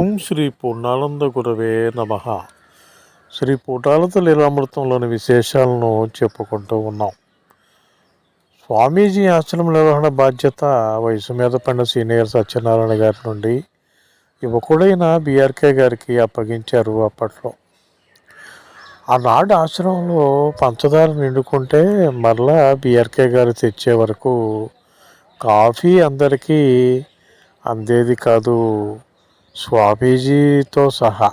ఓం శ్రీ పూర్ణానంద గురవే నమ. శ్రీ పూటాలత లీలామృతంలోని విశేషాలను చెప్పుకుంటూ ఉన్నాం. స్వామీజీ ఆశ్రమ నిర్వహణ బాధ్యత వయసు మీద పడిన సీనియర్ సత్యనారాయణ గారి నుండి యువకుడైన బీఆర్కే గారికి అప్పగించారు అప్పట్లో. ఆనాడు ఆశ్రమంలో పంచదార నిండుకుంటే మరలా బీఆర్కే గారు తెచ్చే వరకు కాఫీ అందరికీ అందేది కాదు. స్వామీజీతో సహా.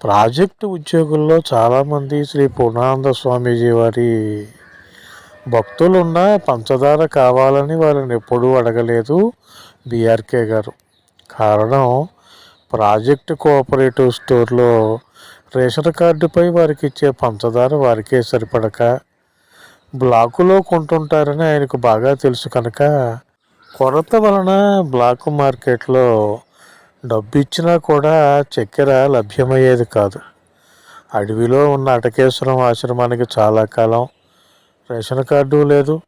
ప్రాజెక్టు ఉద్యోగుల్లో చాలామంది శ్రీ పూర్ణానంద స్వామీజీ వారి భక్తులున్న పంచదార కావాలని వారిని ఎప్పుడూ అడగలేదు బీఆర్కే గారు. కారణం ప్రాజెక్ట్ కోఆపరేటివ్ స్టోర్లో రేషన్ కార్డుపై వారికి ఇచ్చే పంచదార వారికే సరిపడక బ్లాకులో కొంటుంటారని ఆయనకు బాగా తెలుసు కనుక కొరత వలన బ్లాక్ మార్కెట్లో డబ్బు ఇచ్చినా కూడా చక్కెర లభ్యమయ్యేది కాదు. అడవిలో ఉన్న అటకేశ్వరం ఆశ్రమానికి చాలా కాలం రేషన్ కార్డు లేదు.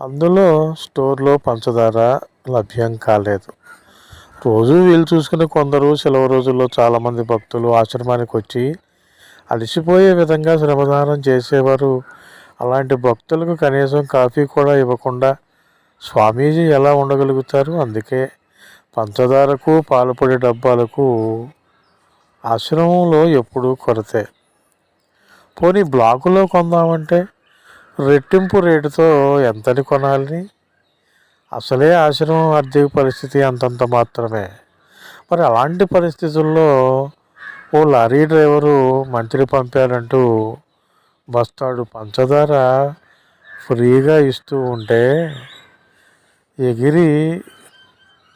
అందులో స్టోర్లో పంచదార లభ్యం కాలేదు. రోజు వీలు చూసుకుని కొందరు సెలవు రోజుల్లో చాలామంది భక్తులు ఆశ్రమానికి వచ్చి అలసిపోయే విధంగా శ్రమదానం చేసేవారు. అలాంటి భక్తులకు కనీసం కాఫీ కూడా ఇవ్వకుండా స్వామీజీ ఎలా ఉండగలుగుతారు? అందుకే పంచదారకు పాలపొడి డబ్బాలకు ఆశ్రమంలో ఎప్పుడూ కొరతే. పోనీ బ్లాకులో కొందామంటే రెట్టింపు రేటుతో ఎంతని కొనాలని? అసలే ఆశ్రమం ఆర్థిక పరిస్థితి అంతంత మాత్రమే. మరి అలాంటి పరిస్థితుల్లో ఓ లారీ డ్రైవరు మంత్రి పంపారంటూ బస్తాడు పంచదార ఫ్రీగా ఇస్తూ ఉంటే ఎగిరి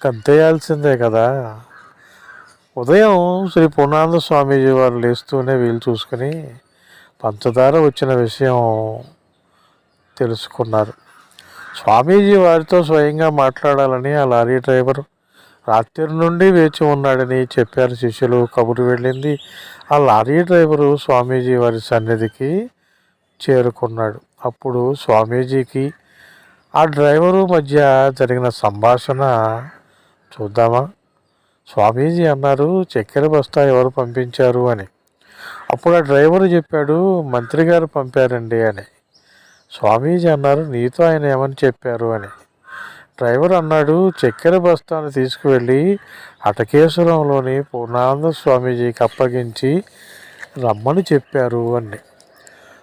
కంతేయాల్సిందే కదా. ఉదయం శ్రీ పూర్ణానంద స్వామీజీ వారు లేస్తూనే వీలు చూసుకుని పంచదార వచ్చిన విషయం తెలుసుకున్నారు. స్వామీజీ వారితో స్వయంగా మాట్లాడాలని ఆ లారీ డ్రైవర్ రాత్రి నుండి వేచి ఉన్నాడని చెప్పారు శిష్యులు. కబురు వెళ్ళింది. ఆ లారీ డ్రైవరు స్వామీజీ వారి సన్నిధికి చేరుకున్నాడు. అప్పుడు స్వామీజీకి ఆ డ్రైవరు మధ్య జరిగిన సంభాషణ చూద్దామా? స్వామీజీ అన్నారు చక్కెర బస్తా ఎవరు పంపించారు? అని. అప్పుడు ఆ డ్రైవరు చెప్పాడు మంత్రి గారు పంపారండి అని. స్వామీజీ అన్నారు నీతో ఆయన ఏమని చెప్పారు? అని. డ్రైవర్ అన్నాడు చక్కెర బస్తాను తీసుకువెళ్ళి అటకేశ్వరంలోని పూర్ణానంద స్వామీజీకి అప్పగించి రమ్మని చెప్పారు అని.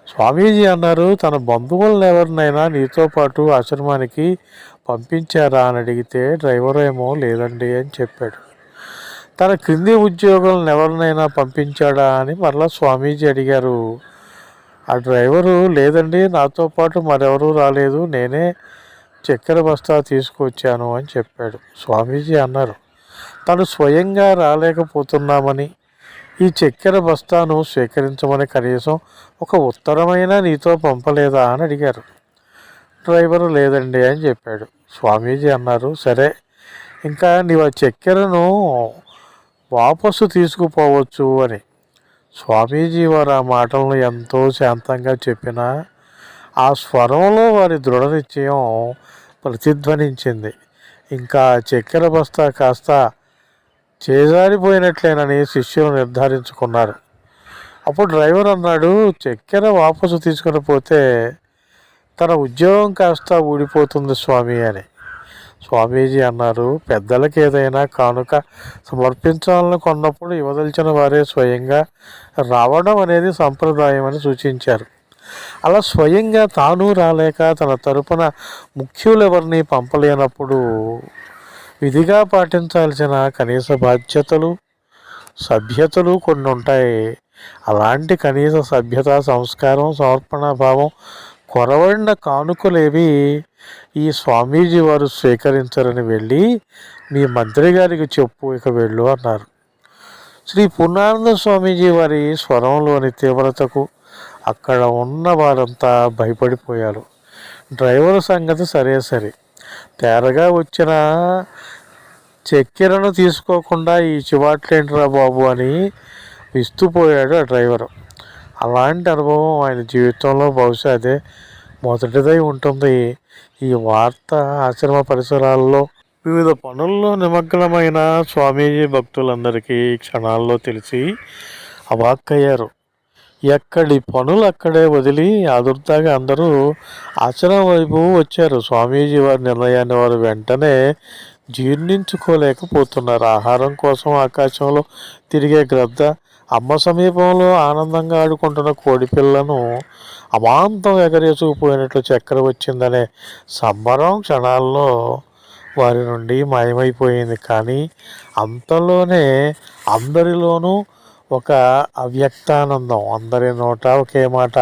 స్వామీజీ అన్నారు తన బంధువులను ఎవరినైనా నీతో పాటు ఆశ్రమానికి పంపించారా అని అడిగితే డ్రైవర్ ఏమో లేదండి అని చెప్పాడు. తన క్రింది ఉద్యోగులను ఎవరినైనా పంపించాడా అని మరలా స్వామీజీ అడిగారు. ఆ డ్రైవరు లేదండి నాతో పాటు మరెవరూ రాలేదు నేనే చక్కెర బస్తా తీసుకొచ్చాను అని చెప్పాడు. స్వామీజీ అన్నారు. తను స్వయంగా రాలేకపోతున్నామని ఈ చక్కెర బస్తాను స్వీకరించమని కనీసం ఒక ఉత్తరమైనా నీతో పంపలేదా అని అడిగారు. డ్రైవరు లేదండి అని చెప్పాడు. స్వామీజీ అన్నారు సరే ఇంకా నీవు ఆ చక్కెరను వాపసు తీసుకుపోవచ్చు అని. స్వామీజీ వారు ఆ మాటలను ఎంతో శాంతంగా చెప్పినా ఆ స్వరంలో వారి దృఢ నిశ్చయం ప్రతిధ్వనించింది. ఇంకా చక్కెర బస్తా కాస్త చేజారిపోయినట్లేనని శిష్యులు నిర్ధారించుకున్నారు. అప్పుడు డ్రైవర్ అన్నాడు చక్కెర వాపసు తీసుకుని పోతే తన ఉద్యోగం కాస్త ఊడిపోతుంది స్వామి అని. స్వామీజీ అన్నారు పెద్దలకు ఏదైనా కానుక సమర్పించాలని కొన్నప్పుడు ఇవ్వదలిచిన వారే స్వయంగా రావడం అనేది సంప్రదాయం అని సూచించారు. అలా స్వయంగా తాను రాలేక తన తరపున ముఖ్యులు ఎవరిని పంపలేనప్పుడు విధిగా పాటించాల్సిన కనీస బాధ్యతలు సభ్యతలు కొన్ని ఉంటాయి అలాంటి కనీస సభ్యత సంస్కారం సమర్పణ భావం కొరవడిన కానుకలేవి ఈ స్వామీజీ వారు స్వీకరించరని వెళ్ళి మీ మంత్రి గారికి చెప్పు ఇక వెళ్ళు అన్నారు. శ్రీ పూర్ణానంద స్వామీజీ వారి స్వరంలోని తీవ్రతకు అక్కడ ఉన్న వారంతా భయపడిపోయారు. డ్రైవర్ సంగతి సరే సరే. తేరగా వచ్చిన చక్కెరను తీసుకోకుండా ఈ చివాట్లేంటిరా బాబు అని విస్తుపోయాడు ఆ డ్రైవరు. అలాంటి అనుభవం ఆయన జీవితంలో బహుశా అదే మొదటిదై ఉంటుంది. ఈ వార్త ఆశ్రమ పరిసరాల్లో వివిధ పనుల్లో నిమగ్నమైన స్వామీజీ భక్తులందరికీ క్షణాల్లో తెలిసి అవాక్కయ్యారు. ఎక్కడి పనులు అక్కడే వదిలి ఆదుర్దాగా అందరూ ఆశ్రమం వైపు వచ్చారు. స్వామీజీ వారి నిర్ణయాన్ని వారు వెంటనే జీర్ణించుకోలేకపోతున్నారు. ఆహారం కోసం ఆకాశంలో తిరిగే గ్రద్ద అమ్మ సమీపంలో ఆనందంగా ఆడుకుంటున్న కోడి పిల్లను అమాంతం ఎగరేసుకుపోయినట్లు చక్కెర వచ్చిందనే సంబరం క్షణాల్లో వారి నుండి మాయమైపోయింది. కానీ అంతలోనే అందరిలోనూ ఒక అవ్యక్తానందం. అందరి నోట ఒకే మాట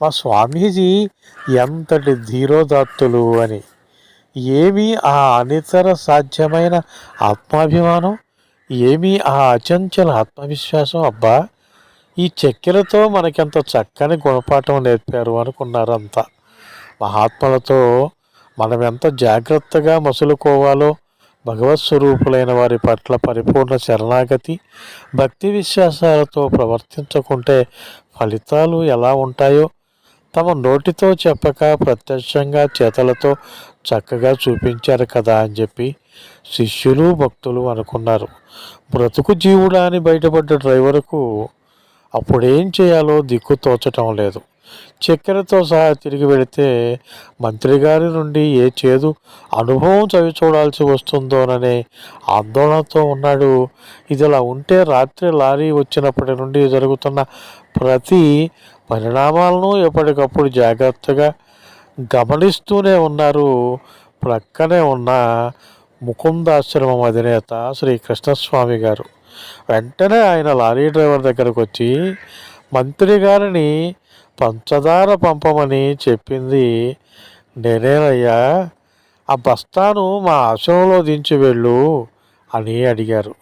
మా స్వామీజీ ఎంతటి ధీరోదాత్తులు అని. ఏమి ఆ అనితర సాధ్యమైన ఆత్మాభిమానం? ఏమి ఆ అచంచల ఆత్మవిశ్వాసం? అబ్బా ఈ చెక్కెలతో మనకెంత చక్కని గుణపాఠం నేర్పారు అనుకున్నారు అంతా మహాత్మలతో మనం ఎంత జాగ్రత్తగా మసులుకోవాలో? భగవత్ స్వరూపులైన వారి పట్ల పరిపూర్ణ శరణాగతి భక్తి విశ్వాసాలతో ప్రవర్తించకుంటే ఫలితాలు ఎలా ఉంటాయో? తమ నోటితో చెప్పక ప్రత్యక్షంగా చేతలతో చక్కగా చూపించారు కదా అని చెప్పి శిష్యులు భక్తులు అనుకున్నారు. బ్రతుకు జీవుడా అని బయటపడ్డ డ్రైవర్కు అప్పుడేం చేయాలో దిక్కు తోచటం లేదు. చక్కెరతో సహా తిరిగి వెళితే మంత్రి గారి నుండి ఏ చేదు అనుభవం చవి చూడాల్సి వస్తుందోననే ఆందోళనతో ఉన్నాడు. ఇదిలా ఉంటే రాత్రి లారీ వచ్చినప్పటి నుండి జరుగుతున్న ప్రతి పరిణామాలను ఎప్పటికప్పుడు జాగ్రత్తగా గమనిస్తూనే ఉన్నారు. ప్రక్కనే ఉన్న ముకుందాశ్రమం అధినేత శ్రీ కృష్ణస్వామి గారు. వెంటనే ఆయన లారీ డ్రైవర్ దగ్గరకు వచ్చి మంత్రి గారిని పంచదార పంపమని చెప్పింది నేనేనయ్యా. ఆ బస్తాను మా ఆశ్రమంలో దించి వెళ్ళు అని అడిగారు.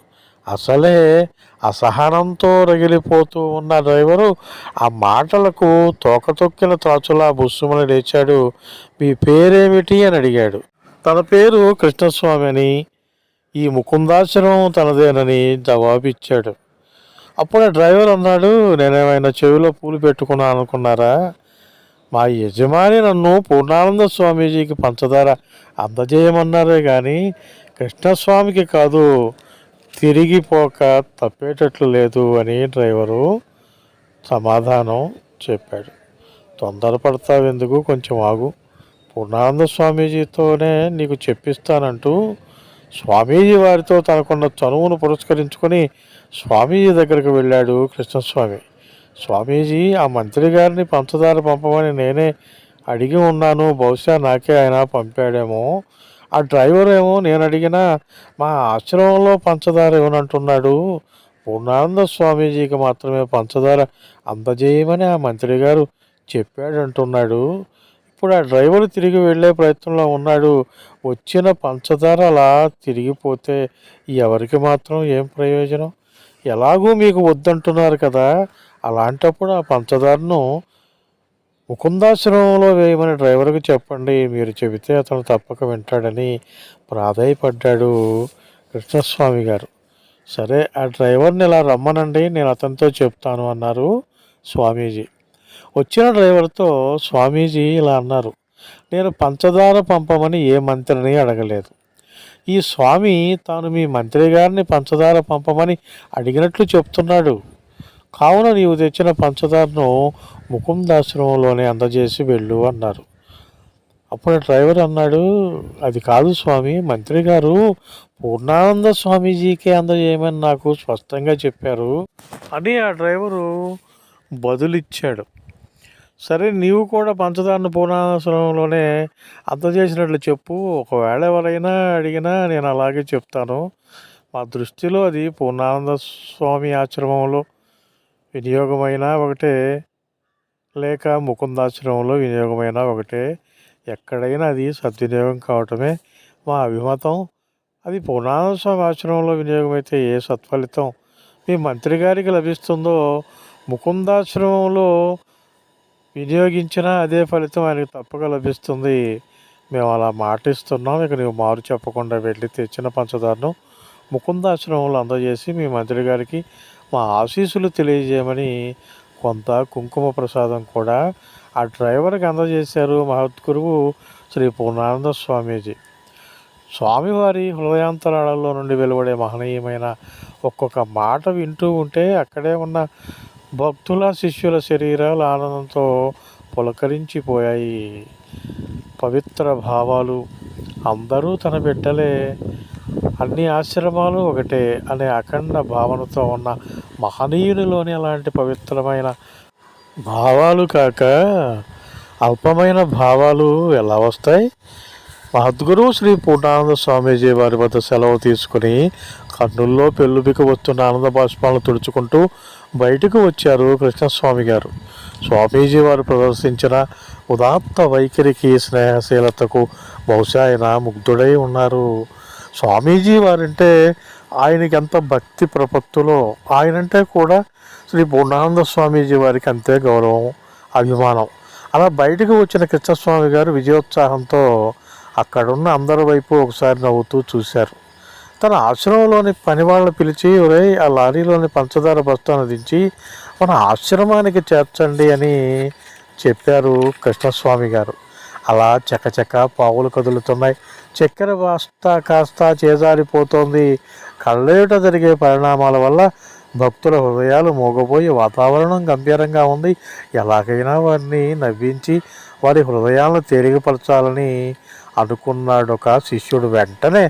అసలే అసహనంతో రగిలిపోతూ ఉన్న డ్రైవరు ఆ మాటలకు తోకతొక్కిన త్రాచులా బుస్సుమని లేచాడు. మీ పేరేమిటి? అని అడిగాడు. తన పేరు కృష్ణస్వామి అని ఈ ముకుందాశ్రమం తనదేనని జవాబిచ్చాడు. అప్పుడు డ్రైవర్ అన్నాడు నేనేమైనా చెవిలో పూలు పెట్టుకున్నాను అనుకున్నారా? మా యజమాని నన్ను పూర్ణానంద స్వామీజీకి పంచదార అందజేయమన్నారే కానీ కృష్ణస్వామికి కాదు. తిరిగిపోక తప్పేటట్లు లేదు అని డ్రైవరు సమాధానం చెప్పాడు. తొందరపడతావెందుకు కొంచెం ఆగు. పూర్ణానంద స్వామీజీతోనే నీకు చెప్పిస్తానంటూ స్వామీజీ వారితో తనకున్న చనువును పురస్కరించుకొని స్వామీజీ దగ్గరకు వెళ్ళాడు కృష్ణస్వామి. స్వామీజీ ఆ మంత్రి గారిని పంచదార పంపమని నేనే అడిగి ఉన్నాను. బహుశా నాకే ఆయన పంపాడేమో ఆ డ్రైవర్ ఏమో నేను అడిగిన మా ఆశ్రమంలో పంచదార ఇవ్వనంటున్నాడు పూర్ణానంద స్వామీజీకి మాత్రమే పంచదార అందజేయమని ఆ మంత్రి గారు చెప్పాడంటున్నాడు. ఇప్పుడు ఆ డ్రైవర్ తిరిగి వెళ్ళే ప్రయత్నంలో ఉన్నాడు. వచ్చిన పంచదార అలా తిరిగిపోతే ఎవరికి మాత్రం ఏం ప్రయోజనం? ఎలాగూ మీకు వద్దంటున్నారు కదా. అలాంటప్పుడు ఆ పంచదారను ముకుందాశ్రమంలో వేయమని డ్రైవర్కి చెప్పండి. మీరు చెబితే అతను తప్పక వింటాడని ప్రాధాయపడ్డాడు కృష్ణస్వామి గారు. సరే ఆ డ్రైవర్ని ఇలా రమ్మనండి నేను అతనితో చెప్తాను అన్నారు స్వామీజీ. వచ్చిన డ్రైవర్తో స్వామీజీ ఇలా అన్నారు నేను పంచదార పంపమని ఏ మంత్రిని అడగలేదు. ఈ స్వామి తాను మీ మంత్రి గారిని పంచదార పంపమని అడిగినట్లు చెప్తున్నాడు. కావున నీవు తెచ్చిన పంచదారను ముకుందాశ్రమంలోనే అందజేసి వెళ్ళు అన్నారు. అప్పుడు డ్రైవర్ అన్నాడు అది కాదు స్వామి మంత్రి గారు పూర్ణానంద స్వామీజీకే అందజేయమని నాకు స్పష్టంగా చెప్పారు అని ఆ డ్రైవరు బదులిచ్చాడు. సరే నీవు కూడా పంచదారను పూర్ణాశ్రమంలోనే అందజేసినట్లు చెప్పు ఒకవేళ ఎవరైనా అడిగినా నేను అలాగే చెప్తాను. మా దృష్టిలో అది పూర్ణానంద స్వామి ఆశ్రమంలో వినియోగమైన ఒకటే. లేక ముకుందాశ్రమంలో వినియోగమైన ఒకటే ఎక్కడైనా అది సద్వినియోగం కావటమే మా అభిమతం. అది పూర్ణానంద ఆశ్రమంలో వినియోగమైతే ఏ సత్ఫలితం మీ మంత్రి గారికి లభిస్తుందో ముకుందాశ్రమంలో వినియోగించినా అదే ఫలితం ఆయనకు తప్పక లభిస్తుంది. మేము అలా మాటిస్తున్నాం. ఇక నువ్వు మారు చెప్పకుండా వెళ్ళి తెచ్చిన పంచదారను ముకుందాశ్రమంలో అందజేసి మీ మంత్రి గారికి మా ఆశీస్సులు తెలియజేయమని కొంత కుంకుమ ప్రసాదం కూడా ఆ డ్రైవర్కి అందజేశారు మహద్గురువు శ్రీ పూర్ణానంద స్వామీజీ. స్వామివారి హృదయాంతరాళల్లో నుండి వెలువడే మహనీయమైన ఒక్కొక్క మాట వింటూ ఉంటే అక్కడే ఉన్న భక్తుల శిష్యుల శరీరాలు ఆనందంతో పులకరించిపోయాయి. పవిత్ర భావాలు అందరూ తన బిడ్డలే. అన్ని ఆశ్రమాలు ఒకటే అనే అఖండ భావనతో ఉన్న మహనీయునిలోని అలాంటి పవిత్రమైన భావాలు కాక అల్పమైన భావాలు ఎలా వస్తాయి? మహద్గురు శ్రీ పూర్ణానంద స్వామీజీ వారి వద్ద సెలవు తీసుకుని కన్నుల్లో పెళ్ళుబికి వస్తున్న ఆనంద బాష్పాలను తుడుచుకుంటూ బయటకు వచ్చారు కృష్ణస్వామి గారు. స్వామీజీ వారు ప్రదర్శించిన ఉదాత్త వైఖరికి స్నేహశీలతకు బహుశా ఆయన ముగ్ధుడై ఉన్నారు. స్వామీజీ వారంటే ఆయనకి ఎంత భక్తి ప్రపత్తులో ఆయనంటే కూడా శ్రీ పూర్ణానంద స్వామీజీ వారికి అంతే గౌరవం అభిమానం. అలా బయటకు వచ్చిన కృష్ణస్వామి గారు విజయోత్సాహంతో అక్కడున్న అందరి వైపు ఒకసారి నవ్వుతూ చూశారు. తన ఆశ్రమంలోని పని వాళ్ళని పిలిచి ఒరే ఆ లారీలోని పంచదార బస్తాను దించి మన ఆశ్రమానికి చేర్చండి అని చెప్పారు కృష్ణస్వామి గారు. అలా చకచక పావులు కదులుతున్నాయి. చక్కెర వాస్త కాస్త చేజారిపోతోంది. కళ్ళేట జరిగే పరిణామాల వల్ల భక్తుల హృదయాలు మోగపోయి వాతావరణం గంభీరంగా ఉంది. ఎలాగైనా వారిని నవ్వించి వారి హృదయాలను తేలికపరచాలని అనుకున్నాడు ఒక శిష్యుడు. వెంటనే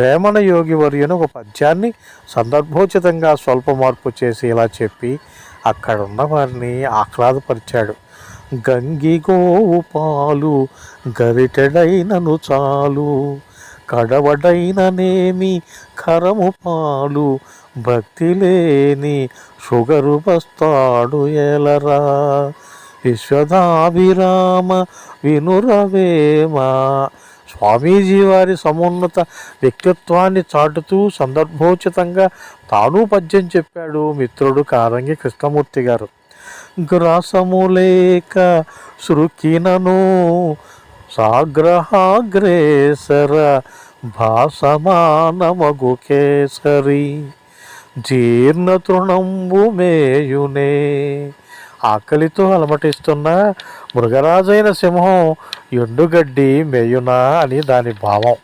వేమన యోగి వర్యుని ఒక పద్యాన్ని సందర్భోచితంగా స్వల్ప మార్పు చేసి ఇలా చెప్పి అక్కడున్న వారిని ఆహ్లాదపరిచాడు. గంగిగోవు పాలు గరిటెడైనను చాలు. కడవడైననేమి కరము పాలు. భక్తి లేని షుగరు బస్తాడు ఎలరా విశ్వదాభిరామ వినురవేమా. స్వామీజీ వారి సమున్నత వ్యక్తిత్వాన్ని చాటుతూ సందర్భోచితంగా తాను పద్యం చెప్పాడు మిత్రుడు కారంగి కృష్ణమూర్తి గారు. గ్రాసము లేక శృకినను సాగ్రహాగ్రేసర భాసమానమగు కేసరి జీర్ణ తృణంబు మేయునే. ఆకలితో అలమటిస్తున్న మృగరాజైన సింహం ఎండుగడ్డి మేయునా అని దాని భావం.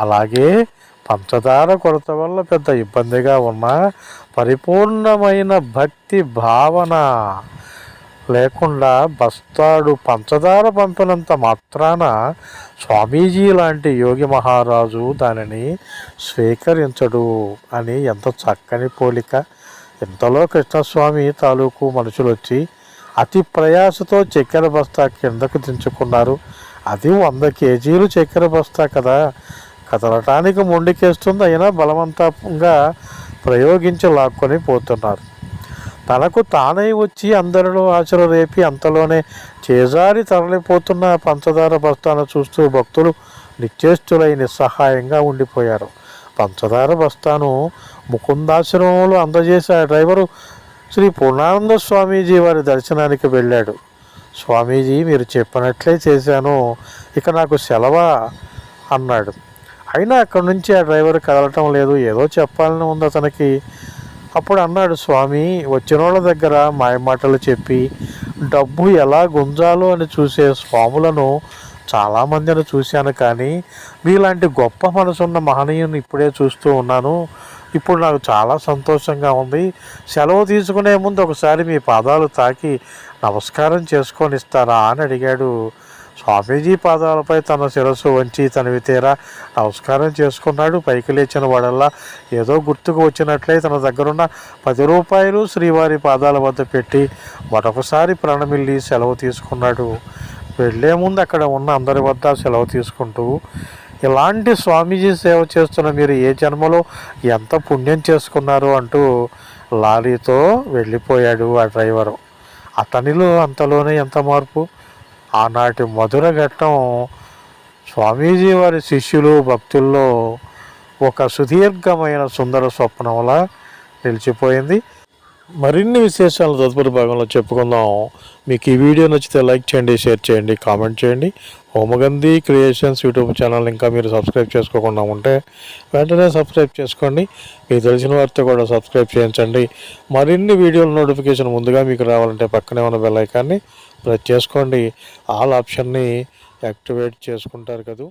అలాగే పంచదార కొరత వల్ల పెద్ద ఇబ్బందిగా ఉన్న పరిపూర్ణమైన భక్తి భావన. లేకుండా బస్తాడు పంచదార పంపినంత మాత్రాన స్వామీజీ లాంటి యోగి మహారాజు దానిని స్వీకరించడు అని ఎంత చక్కని పోలిక. ఇంతలో కృష్ణస్వామి తాలూకు మనుషులు వచ్చి అతి ప్రయాసతో చక్కెర బస్తా కిందకు దించుకున్నారు. అది వంద కేజీలు చక్కెర బస్తా కదా. కదలటానికి మొండికేస్తుంది అయినా బలవంతంగా ప్రయోగించి లాక్కొని పోతున్నారు. తనకు తానై వచ్చి అందరిలో ఆశలు రేపి అంతలోనే చేజారి తరలిపోతున్న పంచదార బస్తాను చూస్తూ భక్తులు నిశ్చేష్టులై నిస్సహాయంగా ఉండిపోయారు. పంచదార బస్తాను ముకుందాశ్రమంలో అందజేసి ఆ డ్రైవరు శ్రీ పూర్ణానంద స్వామీజీ వారి దర్శనానికి వెళ్ళాడు. స్వామీజీ మీరు చెప్పినట్లే చేశాను ఇక నాకు సెలవా అన్నాడు. అయినా అక్కడి నుంచి ఆ డ్రైవర్ కదలటం లేదు. ఏదో చెప్పాలని ఉంది అతనికి. అప్పుడు అన్నాడు స్వామి వచ్చిన వాళ్ళ దగ్గర మాయమాటలు చెప్పి డబ్బు ఎలా గుంజాలో అని చూసే స్వాములను చాలామందిని చూశాను కానీ మీలాంటి గొప్ప మనసున్న మహనీయుని ఇప్పుడే చూస్తూ ఉన్నాను. ఇప్పుడు నాకు చాలా సంతోషంగా ఉంది. సెలవు తీసుకునే ముందు ఒకసారి మీ పాదాలు తాకి నమస్కారం చేసుకొని ఇస్తారా? అని అడిగాడు స్వామీజీ పాదాలపై తన శిరస్సు వంచి తనవి తీరా నమస్కారం చేసుకున్నాడు. పైకి లేచిన వాడల్లా ఏదో గుర్తుకు వచ్చినట్లే తన దగ్గరున్న పది రూపాయలు శ్రీవారి పాదాల వద్ద పెట్టి మరొకసారి ప్రణమిల్లి సెలవు తీసుకున్నాడు. వెళ్ళే ముందు అక్కడ ఉన్న అందరి వద్ద సెలవు తీసుకుంటూ ఇలాంటి స్వామీజీ సేవ చేస్తున్న మీరు ఏ జన్మలో ఎంత పుణ్యం చేసుకున్నారు? అంటూ లారీతో వెళ్ళిపోయాడు ఆ డ్రైవరు. అతనిలో అంతలోనే ఎంత మార్పు? ఆనాటి మధుర ఘట్టం స్వామీజీ వారి శిష్యులు భక్తుల్లో ఒక సుదీర్ఘమైన సుందర స్వప్నంలా నిలిచిపోయింది. మరిన్ని విశేషాలు తదుపరి భాగంలో చెప్పుకుందాం. మీకు ఈ వీడియో నచ్చితే లైక్ చేయండి షేర్ చేయండి కామెంట్ చేయండి. హోమగంధి క్రియేషన్స్ యూట్యూబ్ ఛానల్ ఇంకా మీరు సబ్స్క్రైబ్ చేసుకోకుండా ఉంటే వెంటనే సబ్స్క్రైబ్ చేసుకోండి. మీకు తెలిసిన వారితో కూడా సబ్స్క్రైబ్ చేయించండి. మరిన్ని వీడియోల నోటిఫికేషన్ ముందుగా మీకు రావాలంటే పక్కనే ఉన్న బెల్ ఐకాన్ని ప్రెస్ చేసుకోండి. ఆల్ ఆప్షన్ని యాక్టివేట్ చేసుకుంటారు కదా.